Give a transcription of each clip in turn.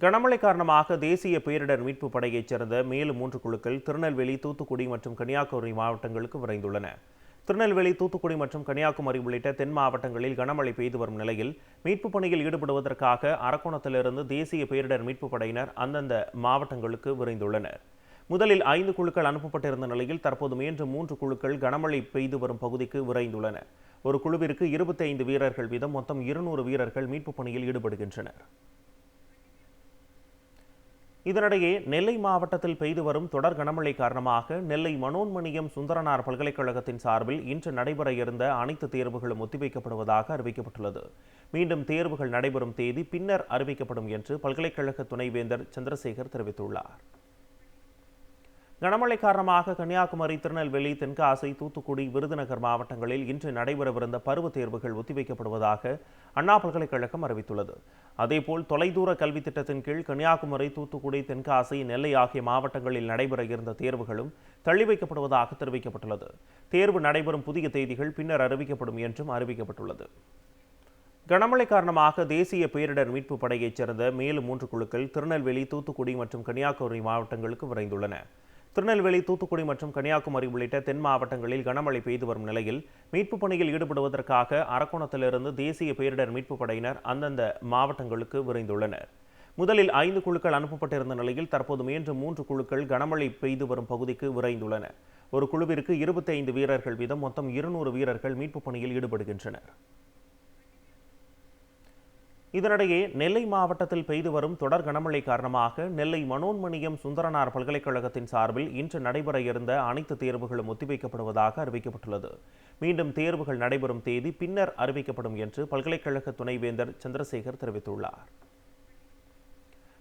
கனமழை காரணமாக தேசிய பேரிடர் மீட்புப் படையைச் சேர்ந்த மேலும் மூன்று குழுக்கள் திருநெல்வேலி தூத்துக்குடி மற்றும் கன்னியாகுமரி மாவட்டங்களுக்கு விரைந்துள்ளன. திருநெல்வேலி தூத்துக்குடி மற்றும் கன்னியாகுமரி உள்ளிட்ட தென் மாவட்டங்களில் கனமழை பெய்து வரும் நிலையில் மீட்புப் பணியில் ஈடுபடுவதற்காக அரக்கோணத்திலிருந்து தேசிய பேரிடர் மீட்புப் படையினர் அந்தந்த மாவட்டங்களுக்கு விரைந்துள்ளனர். முதலில் ஐந்து குழுக்கள் அனுப்பப்பட்டிருந்த நிலையில் தற்போது மீண்டும் மூன்று குழுக்கள் கனமழை பெய்து வரும் பகுதிக்கு விரைந்துள்ளன. ஒரு குழுவிற்கு இருபத்தி ஐந்து வீரர்கள் வீதம் மொத்தம் இருநூறு வீரர்கள் மீட்புப் பணியில் ஈடுபடுகின்றனர். இதனிடையே நெல்லை மாவட்டத்தில் பெய்து வரும் தொடர் கனமழை காரணமாக நெல்லை மனோன்மணியம் சுந்தரனார் பல்கலைக்கழகத்தின் சார்பில் இன்று நடைபெற இருந்த அனைத்து தேர்வுகளும் ஒத்திவைக்கப்படுவதாக அறிவிக்கப்பட்டுள்ளது. மீண்டும் தேர்வுகள் நடைபெறும் தேதி பின்னர் அறிவிக்கப்படும் என்று பல்கலைக்கழக துணைவேந்தர் சந்திரசேகர் தெரிவித்துள்ளார். கனமழை காரணமாக கன்னியாகுமரி திருநெல்வேலி தென்காசி தூத்துக்குடி விருதுநகர் மாவட்டங்களில் இன்று நடைபெறவிருந்த பருவத் தேர்வுகள் ஒத்திவைக்கப்படுவதாக அண்ணா பல்கலைக்கழகம் அறிவித்துள்ளது. அதேபோல் தொலைதூர கல்வி திட்டத்தின் கீழ் கன்னியாகுமரி தூத்துக்குடி தென்காசி நெல்லை ஆகிய மாவட்டங்களில் நடைபெற இருந்த தேர்வுகளும் தள்ளி வைக்கப்படுவதாக தெரிவிக்கப்பட்டுள்ளது. தேர்வு நடைபெறும் புதிய தேதிகள் பின்னர் அறிவிக்கப்படும் என்றும் அறிவிக்கப்பட்டுள்ளது. கனமழை காரணமாக தேசிய பேரிடர் மீட்புப் படையைச் சேர்ந்த மேலும் மூன்று குழுக்கள் திருநெல்வேலி தூத்துக்குடி மற்றும் கன்னியாகுமரி மாவட்டங்களுக்கு விரைந்துள்ளன. திருநெல்வேலி தூத்துக்குடி மற்றும் கன்னியாகுமரி உள்ளிட்ட தென் மாவட்டங்களில் கனமழை பெய்து வரும் நிலையில் மீட்புப் பணியில் ஈடுபடுவதற்காக அரக்கோணத்திலிருந்து தேசிய பேரிடர் மீட்புப் படையினர் அந்தந்த மாவட்டங்களுக்கு விரைந்துள்ளனர். முதலில் ஐந்து குழுக்கள் அனுப்பப்பட்டிருந்த நிலையில் தற்போது மீண்டும் மூன்று குழுக்கள் கனமழை பெய்து வரும் பகுதிக்கு விரைந்துள்ளன. ஒரு குழுவிற்கு இருபத்தி ஐந்து வீரர்கள் வீதம் மொத்தம் இருநூறு வீரர்கள் மீட்புப் பணியில் ஈடுபடுகின்றனர். இதனிடையே நெல்லை மாவட்டத்தில் பெய்து வரும் தொடர் கனமழை காரணமாக நெல்லை மனோன்மணியம் சுந்தரனார் பல்கலைக்கழகத்தின் சார்பில் இன்று நடைபெற இருந்த அனைத்து தேர்வுகளும் ஒத்திவைக்கப்படுவதாக அறிவிக்கப்பட்டுள்ளது. மீண்டும் தேர்வுகள் நடைபெறும் தேதி பின்னர் அறிவிக்கப்படும் என்று பல்கலைக்கழக துணைவேந்தர் சந்திரசேகர் தெரிவித்துள்ளார்.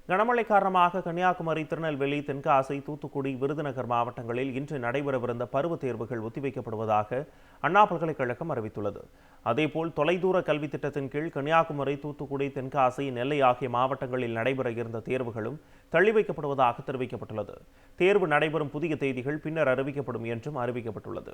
கனமழை காரணமாக கன்னியாகுமரி திருநெல்வேலி தென்காசி தூத்துக்குடி விருதுநகர் மாவட்டங்களில் இன்று நடைபெறவிருந்த பருவத் தேர்வுகள் ஒத்திவைக்கப்படுவதாக அண்ணா பல்கலைக்கழகம் அறிவித்துள்ளது. அதேபோல் தொலைதூர கல்வி திட்டத்தின் கீழ் கன்னியாகுமரி தூத்துக்குடி தென்காசி நெல்லை ஆகிய மாவட்டங்களில் நடைபெற இருந்த தேர்வுகளும் தள்ளி வைக்கப்படுவதாக தெரிவிக்கப்பட்டுள்ளது. தேர்வு நடைபெறும் புதிய தேதிகள் பின்னர் அறிவிக்கப்படும் என்றும் அறிவிக்கப்பட்டுள்ளது.